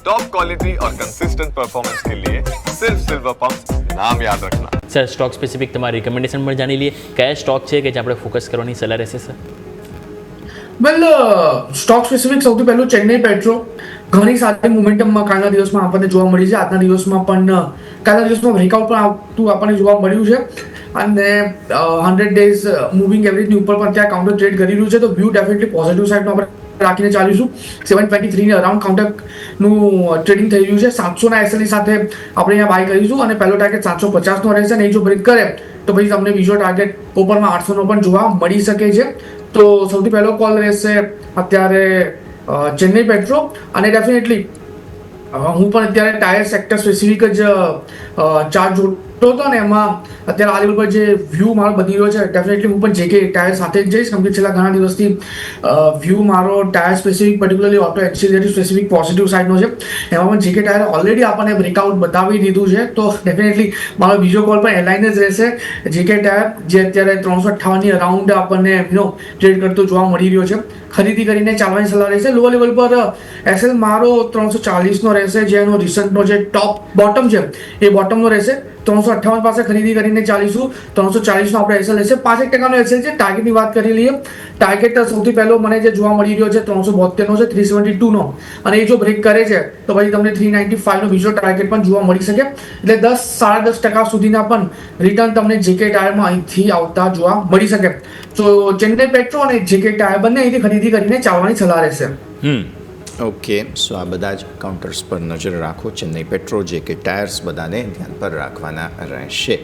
Top quality और consistent performance के लिए सिर्फ सिल्वर पंप नाम याद रखना સર સ્ટોક સ્પેસિફિક તમારી રિકમેન્ડેશન પણ જાણી લઈએ કયા સ્ટોક છે કે જે આપણે ફોકસ કરવાની સલાહ રહેશે સર વેલ સ્ટોક સ્પેસિફિક સૌથી પહેલું ચેન્નઈ પેટ્રો ઘણી સારી મોમેન્ટમમાં કાલના દિવસમાં આપણને જોવા મળી છે આજના દિવસમાં પણ અ, કાલના દિવસમાં બ્રેકઆઉટ પણ આવતું આપણને જોવા મળ્યું છે અને હંડ્રેડ ડેઝ મૂવિંગ એવરેજની ઉપર પણ ત્યાં કાઉન્ટર ટ્રેડ કરી રહ્યું છે તો વ્યૂ ડેફિનેટલી પોઝિટિવ સાઈડનો આપણે રાખીને ચાલીશું. સેવન ટ્વેન્ટી થ્રીની અરાઉન્ડ કાઉન્ટરનું ટ્રેડિંગ થઈ રહ્યું છે. સાતસોના એસએલની સાથે આપણે અહીંયા બાય કરીશું અને પહેલો ટાર્ગેટ સાતસો પચાસનો રહેશે. અને એ જો બ્રેક કરે, તો પછી તમને બીજો ટાર્ગેટ ઉપરમાં આઠસોનો પણ જોવા મળી શકે છે. તો સૌથી પહેલો કોલ રહેશે અત્યારે ચેન્નઈ પેટ્રો. અને ડેફિનેટલી હું પણ અત્યારે ટાયર સેક્ટર સ્પેસિફિક જ ચાર્જ જોતો હતો ને એમાં અત્યારે લેવલ પર જે વ્યૂ મારો બની રહ્યો છે ડેફિનેટલી હું પણ જે કે ટાયર સાથે જઈશ. કેમ કે છેલ્લા ઘણા દિવસથી વ્યૂ મારો tyre specific particularly auto auxiliary specific positive સાઇડનો છે. એમાં પણ જે કે ટાયર ઓલરેડી આપણને બ્રેકઆઉટ બતાવી દીધું છે. તો ડેફિનેટલી મારો બીજો કોલ પણ એલાઇન જ રહેશે. જે કે ટાયર જે અત્યારે ત્રણસો અઠ્ઠાવનની અરાઉન્ડ આપણને એમનો ટ્રેડ કરતો જોવા મળી રહ્યો છે. ખરીદી કરીને ચાલવાની સલાહ રહેશે. લોઅર લેવલ પર એસએલ મારો ત્રણસો ચાલીસનો રહેશે. જેનો રિસન્ટનો જે ટોપ બોટમ છે, એ બોટમનો રહેશે. ત્રણસો અઠ્ઠાવન પાસે ખરીદી કરીને ચાલીશું. ત્રણસો ચાલીસનો આપણે એસએલ રહેશે પાંચેક ટકાનો એસએલ છે. ટાર્ગેટની વાત કરી લઈએ. ટાર્ગેટ સૌથી પહેલો મને જે જોવા મળી રહ્યો છે, ત્રણસો બોતેરનો છે થ્રી સેવન્ટી ટુનો. અને એ જો બ્રેક કરે છે, તો પછી તમને થ્રી નાઇન્ટી ફાઇવનો બીજો ટાર્ગેટ પણ જોવા મળી શકે. એટલે દસ, સાડા દસ ટકા સુધીના પણ રિટર્ન તમને જેકે ટાયરમાં અહીંથી આવતા જોવા મળી શકે. તો ચેન્નઈ પેટ્રો અને જેકે ટાયર બંને અહીંથી ખરીદી કરીને ચાલવાની સલાહ રહેશે. હમ. ઓકે, સો આ બધા જ કાઉન્ટર્સ પર નજર રાખો. ચેન્નઈ પેટ્રો જે કે ટાયર્સ બધાને ધ્યાન પર રાખવાના રહેશે.